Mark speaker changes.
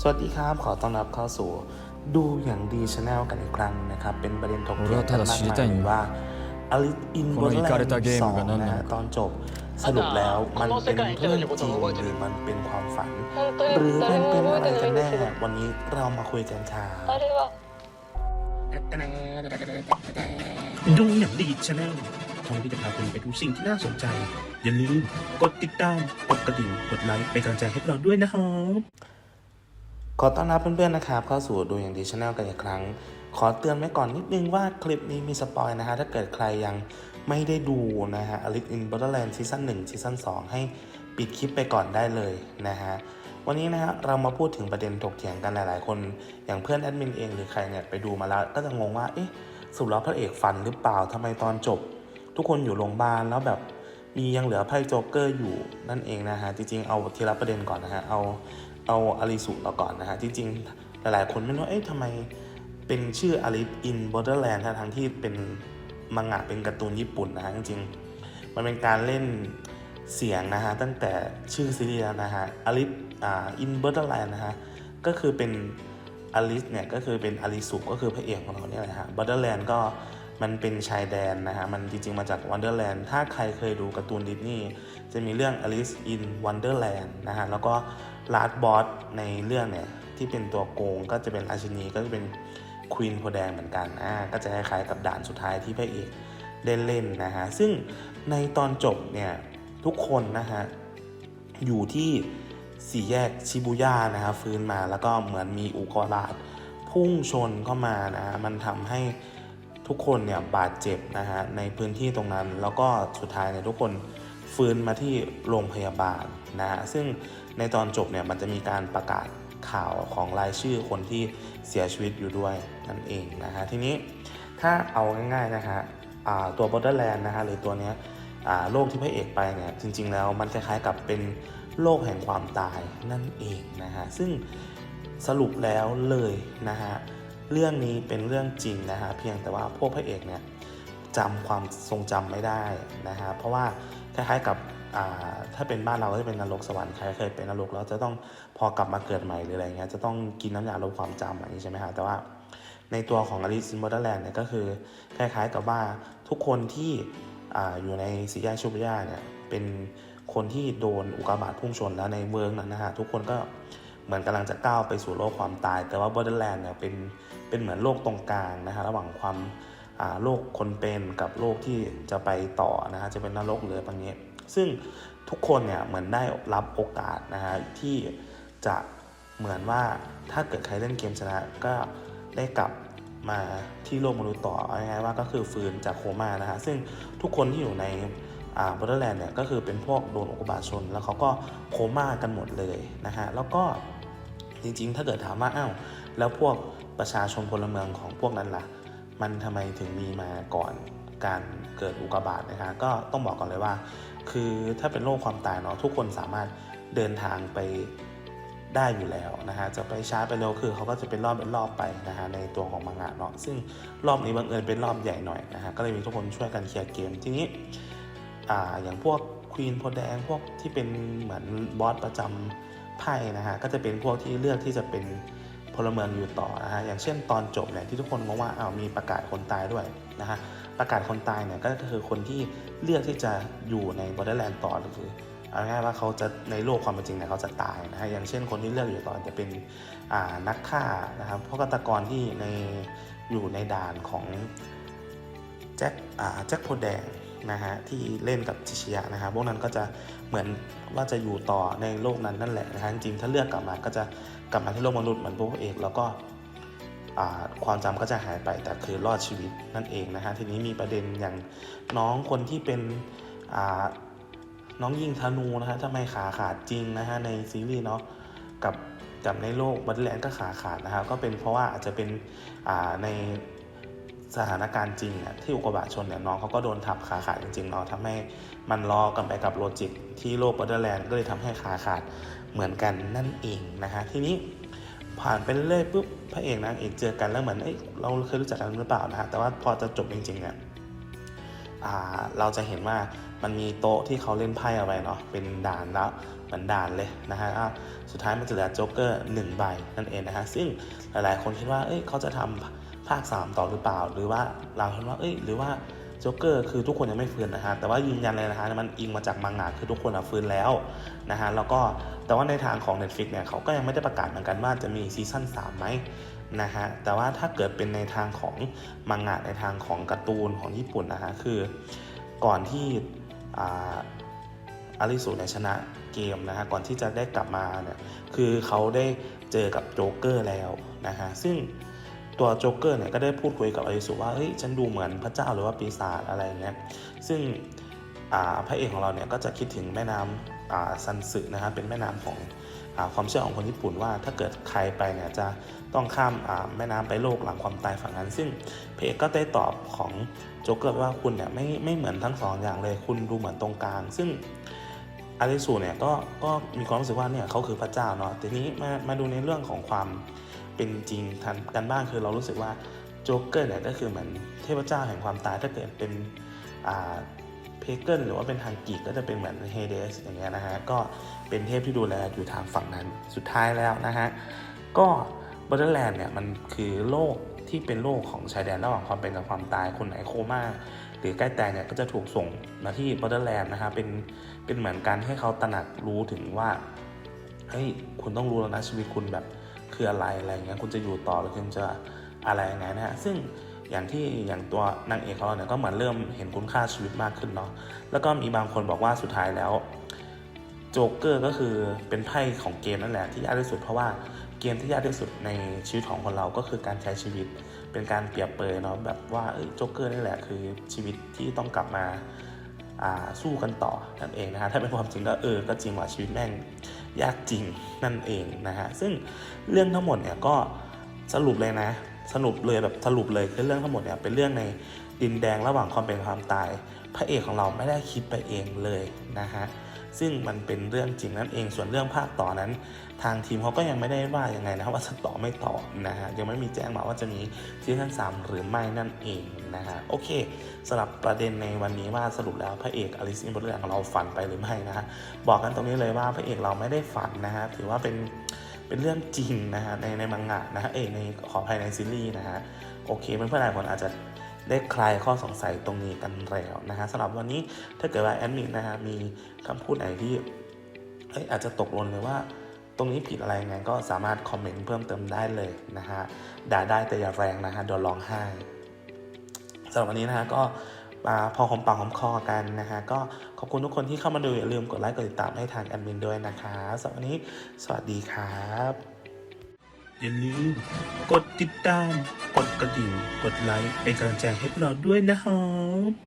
Speaker 1: สวัสดีครับ ขอต้อนรับเข้าสู่ดูอย่างดีชาแนลกันอีกครั้งนะครับ เป็นประเด็นทกเถียงกันมากมายว่าอลิ
Speaker 2: สอินบอล
Speaker 1: แล
Speaker 2: นด์สอ
Speaker 1: งนะตอนจบสรุปแล้วมันเป็นเรื่องจริงหรือมันเป็นความฝัน หรือมันเป็นอะไรกันแน่วันนี้เรามาคุยกันค่ะ
Speaker 3: ดูอย่างดีชาแนลช่องที่จะพาคุณไปดูสิ่งที่น่าสนใจ อย่าลืมกดติดตามกดกระดิ่งกดไลค์ไปกำลังใจให้เราด้วยนะครับ
Speaker 1: ขอต้อนรับเพื่อนๆนะครับเข้าสู่ดูอย่างดีชาแนลกันอีกครั้ง ขอเตือนไว้ก่อนนิดนึงว่าคลิปนี้มีสปอยนะฮะถ้าเกิดใครยังไม่ได้ดูนะฮะ Alice in Borderland ซีซั่น1ซีซั่น2ให้ปิดคลิปไปก่อนได้เลยนะฮะวันนี้นะฮะเรามาพูดถึงประเด็นถกเถียงกันหลายๆคน อย่างเพื่อนแอดมินเองหรือใครเนี่ยไปดูมาแล้วก็จะงงว่าเอ๊ะสรุปแล้วพระเอกฟันหรือเปล่าทำไมตอนจบ ทุกคนอยู่โรงพยาบาลแล้วแบบมียังเหลือไพ่โจ๊กเกอร์อยู่นั่นเองนะฮะจริงๆเอาทีละประเด็นก่อนนะฮะเอา เอาอาริสุเราก่อนนะฮะ จริงๆ หลายๆ คนไม่รู้เอ๊ะทำไมเป็นชื่อ Alice in Borderland ทั้งที่เป็นมังงะเป็นการ์ตูนญี่ปุ่นนะฮะ จริงๆ มันเป็นการเล่นเสียงนะฮะ ตั้งแต่ชื่อซีรีส์แล้วนะฮะ Alice อ่า in Borderland นะฮะ ก็คือเป็นอลิสเนี่ยก็คือเป็นอลิสุก็คือพระเอกของเราเนี่ยแหละฮะบัตเตอร์แลนด์ก็ มันเป็นชายแดนนะฮะ มันจริงๆมาจากวันเดอร์แลนด์ถ้าใครเคยดูการ์ตูนดิสนีย์จะมีเรื่อง Alice in Wonderland นะฮะ แล้วก็ลาดบอสในเรื่องเนี่ย ที่เป็นตัวโกงก็จะเป็นราชินีก็จะเป็นควีนโพแดงเหมือนกัน อ่า ก็จะคล้ายๆกับด่านสุดท้ายที่พระเอกเล่นนะฮะ ซึ่งในตอนจบเนี่ยทุกคนนะฮะ อยู่ที่สี่แยกชิบูย่านะฮะฟื้นมาแล้วก็เหมือนมีอุกกาบาตพุ่งชนเข้ามานะฮะ มันทำให้ ทุกคนเนี่ยบาดเจ็บนะฮะในพื้นที่ตรงนั้น แล้วก็สุดท้ายเนี่ยทุกคนฟื้นมาที่โรงพยาบาลนะฮะซึ่งในตอนจบเนี่ยมันจะมีการประกาศข่าวของรายชื่อคนที่เสียชีวิตอยู่ด้วยนั่นเองนะฮะทีนี้ถ้าเอาง่ายๆนะฮะตัว Borderland นะฮะหรือตัวเนี้ยโรคที่พระเอกไปเนี่ยจริง ๆ แล้วมันคล้ายๆกับเป็นโรคแห่งความตายนั่นเองนะฮะซึ่งสรุปแล้วเลยนะฮะ เรื่องนี้เป็นเรื่องจริงนะฮะเพียงแต่ว่าพวกพระเอกเนี่ยจำความทรงจำไม่ได้นะฮะเพราะว่าคล้ายๆกับถ้าเป็นบ้านเราก็จะเป็นนรกสวรรค์ใครเคยเป็นนรกแล้วจะต้องพอกลับมาเกิดใหม่หรืออะไรเงี้ยจะต้องกินน้ำยาลดความจำอย่างนี้ใช่ไหมฮะแต่ว่าในตัวของ Alice in Borderland เนี่ยก็คือคล้ายๆกับว่าทุกคนที่ออยู่ในสีแยกชูบยาเนี่ยเป็นคนที่โดนอุกกาบาตพุ่งชนแล้วในเมืองนั้นนะฮะทุกคนก็ เหมือนกำลังจะก้าวไปสู่โลกความตาย แต่ว่า Borderland เนี่ยเป็นเป็นเหมือนโลกตรงกลางนะฮะระหว่างความอาโลกคนเป็นกับโลกที่จะไปต่อนะฮะจะเป็นนรกหรืออะไรบางนี้ซึ่งทุกคนเนี่ยเหมือนได้รับโอกาสนะฮะที่จะเหมือนว่าถ้าเกิดใครเล่นเกมชนะก็ได้กลับมาที่โลกมนุษย์ต่อง่ายๆว่าก็คือฟื้นจากโคม่านะฮะซึ่งทุกคนที่อยู่ใน บอร์เดอร์แลนด์เนี่ยก็คือเป็นพวกโดนอุกกาบาตชน แล้วเขาก็โคม่ากันหมดเลยนะฮะแล้วก็จริงๆ ถ้าเกิดถามว่าอ้าวแล้วพวกประชาชนพลเมืองของพวกนั้นล่ะ มันทำไมถึงมีมาก่อนการเกิดอุกกาบาตนะฮะก็ต้องบอกก่อนเลยว่า คือถ้าเป็นโรคความตายเนาะทุกคนสามารถเดินทางไปได้อยู่แล้วนะฮะจะไปช้าไปเร็วคือเขาก็จะเป็นรอบเป็นรอบไปนะฮะในตัวของมังงะเนาะซึ่งรอบนี้บังเอิญเป็นรอบใหญ่หน่อยนะฮะก็เลยมีทุกคนช่วยกันเคลียร์เกมทีนี้ อ่าอย่างพวกควีนโพแดงพวกที่เป็นเหมือนบอสประจำไพ่นะฮะก็จะเป็นพวกที่เลือกที่จะเป็นพลเมืองอยู่ต่อนะฮะอย่างเช่นตอนจบเนี่ยที่ทุกคนมองว่าอ้าวมีประกาศคนตายด้วยนะฮะประกาศคนตายเนี่ยก็คือคนที่เลือกที่จะอยู่ในบอร์เดอร์แลนด์ต่อหรือเอาง่ายๆว่าเขาจะในโลกความเป็นจริงเนี่ยเขาจะตายนะฮะอย่างเช่นคนที่เลือกอยู่ต่อจะเป็นอ่านักฆ่านะครับพวกฆาตกรที่ในอยู่ในด่านของแจ็คอ่าแจ็คโพแดง นะฮะที่เล่นกับชิชิยะนะฮะพวกนั้นก็จะเหมือนว่าจะอยู่ต่อในโลกนั้นนั่นแหละนะฮะจริงถ้าเลือกกลับมาก็จะกลับมาที่โลกมนุษย์เหมือนพวกเอกแล้วก็ความจำก็จะหายไปแต่คือรอดชีวิตนั่นเองนะฮะทีนี้มีประเด็นอย่างน้องคนที่เป็นน้องยิงธนูนะฮะทำไมขาขาดจริงนะฮะในซีรีส์เนาะกับกับในโลกบัตแลนด์ก็ขาขาดนะฮะก็เป็นเพราะว่าอาจจะเป็นใน สถานการณ์จริงอะที่อุกกาบาตชนเนี่ยน้องเขาก็โดนทับขาขาดจริงๆเนาะทำให้มันล้อกันไปกับโลจิกที่โลกบัตแลนด์ก็เลยทำให้ขาขาดเหมือนกันนั่นเองนะฮะทีนี้ผ่านไปเรื่อยๆปุ๊บพระเอกนางเอกเจอกันแล้วเหมือนเอ้ยเราเคยรู้จักกันหรือเปล่านะฮะแต่ว่าพอจะจบจริงๆเนี่ยอ่าเราจะเห็นว่ามันมีโต๊ะที่เขาเล่นไพ่เอาไว้เนาะเป็นด่านแล้วเหมือนด่านเลยนะฮะสุดท้ายมันจะเหลือโจ๊กเกอร์หนึ่งใบนั่นเองนะฮะซึ่งหลายๆคนคิดว่าเอ้ยเขาจะทำ ภาค 3 ต่อหรือเปล่า หรือว่าเราคิดว่าเอ้ย หรือว่าโจ๊กเกอร์คือทุกคนยังไม่ฟื้นนะฮะแต่ว่ายืนยันเลยนะฮะมันอิงมาจากมังงะคือทุกคนฟื้นแล้วนะฮะแล้วก็แต่ว่าในทางของ Netflix เนี่ยเขาก็ยังไม่ได้ประกาศเหมือนกันว่าจะมีซีซั่น3ไหมนะฮะแต่ว่าถ้าเกิดเป็นในทางของมังงะในทางของการ์ตูนของญี่ปุ่นนะฮะคือก่อนที่ออาริสุเนี่ยชนะเกมนะฮะก่อนที่จะได้กลับมาเนี่ยคือเขาได้เจอกับโจ๊กเกอร์แล้วนะฮะซึ่ง ตัวโจ๊กเกอร์เนี่ยก็ได้พูดคุยกับอาริสุว่าเฮ้ยฉันดูเหมือนพระเจ้าหรือว่าปีศาจอะไรเงี้ยซึ่งพระเอกของเราเนี่ยก็จะคิดถึงแม่น้ำอ่าซันสึนะฮะเป็นแม่น้ำของอความเชื่อของคนญี่ปุ่นว่าถ้าเกิดใครไปเนี่ยจะต้องข้ามแม่น้ำไปโลกหลังความตายฝั่งนั้น ซึ่งพเอกก็ได้ตอบของโจ๊กเกอร์ว่าคุณเนี่ยไม่ไม่เหมือนทั้งสองอย่างเลยคุณดูเหมือนตรงกลาง ซึ่งอาริสูเนี่ยก็ก็มีความรู้สึกว่าเนี่ยเขาคือพระเจ้าเนาะทีนี้มามาดูในเรื่องของความ เป็นจริงทันกันบ้างคือเรารู้สึกว่าโจ๊กเกอร์เนี่ยก็คือเหมือนเทพเจ้าแห่งความตายถ้าเกิดเป็นอ่าเพเกิลหรือว่าเป็นทางกีกก็จะเป็นเหมือนเฮเดสอย่างเงี้ยนะฮะก็เป็นเทพที่ดูแลอยู่ทางฝั่งนั้นสุดท้ายแล้วนะฮะก็บ o เ d อร์แลนด์เนี่ยมันคือโลกที่เป็นโลกของชายแดนระหว่างความเป็นกับความตายคนไหนโคม่าหรือใกล้ตายเนี่ยก็จะถูกส่งมาที่บ o เ d อร์แลนด์นะฮะเป็นเป็นเหมือนการให้เขาตระหนักรู้ถึงว่าเฮ้ยคุณต้องรู้แล้วนะชีวิตคุณแบบ คืออะไรอะไรอย่างเงี้ยคุณจะอยู่ต่อหรือคุณจะอะไรยังไงนะฮะซึ่งอย่างที่อย่างตัวนางเอกของเราเนี่ยก็เหมือนเริ่มเห็นคุณค่าชีวิตมากขึ้นเนาะแล้วก็มีบางคนบอกว่าสุดท้ายแล้วโจ๊กเกอร์ก็คือเป็นไพ่ของเกมนั่นแหละที่ยากที่สุดเพราะว่าเกมที่ยากที่สุดในชีวิตของคนเราก็คือการใช้ชีวิตเป็นการเปรียบเปรยเนาะแบบว่าโจ๊กเกอร์นี่แหละคือชีวิตที่ต้องกลับมาอ่าสู้กันต่อนั่นเองนะฮะถ้าเป็นความจริงก็เออก็จริงว่าชีวิตแม่ง ยากจริงนั่นเองนะฮะซึ่งเรื่องทั้งหมดเนี่ยก็สรุปเลยนะ สรุปเลยแบบสรุปเลยคือเรื่องทั้งหมดเนี่ยเป็นเรื่องในดินแดงระหว่างความเป็นความตาย พระเอกของเราไม่ได้คิดไปเองเลยนะฮะ ซึ่งมันเป็นเรื่องจริงนั่นเอง ส่วนเรื่องภาคต่อนั้น ทางทีมเขาก็ยังไม่ได้ว่ายังไงนะว่าจะต่อไม่ต่อนะฮะยังไม่มีแจ้งมาว่าจะมีซีซั่นสามหรือไม่นั่นเองนะฮะโอเคสำหรับประเด็นในวันนี้ว่าสรุปแล้วพระเอกอลิซอินบนเรื่องของเราฝันไปหรือไม่นะฮะบอกกันตรงนี้เลยว่าพระเอกเราไม่ได้ฝันนะฮะถือว่าเป็นเป็นเรื่องจริงนะฮะในในมังงะนะฮะเอกในขอภัยในซีรีส์นะฮะโอเคเพื่อนๆหลายคนอาจจะ ได้คลายข้อสงสัยตรงนี้กันแล้วนะฮะสำหรับวันนี้ถ้าเกิดว่าแอดมินนะฮะมีคำพูดไหนที่เอ้ยอาจจะตกหล่นเลยว่าตรงนี้ผิดอะไรยังไงก็สามารถคอมเมนต์เพิ่มเติมได้เลยนะฮะด่าได้แต่อย่าแรงนะฮะเดี๋ยวร้องไห้สำหรับวันนี้นะฮะก็มาพอหอมปากหอมคอกันนะฮะก็ขอบคุณทุกคนที่เข้ามาดูอย่าลืมกดไลค์กดติดตามให้ทางแอดมินด้วยนะคะสำหรับวันนี้สวัสดีครับ
Speaker 3: อย่าลืม กดติดตาม กดกระดิ่ง กดไลค์เป็นกำลังใจให้พวกเราด้วยนะครับ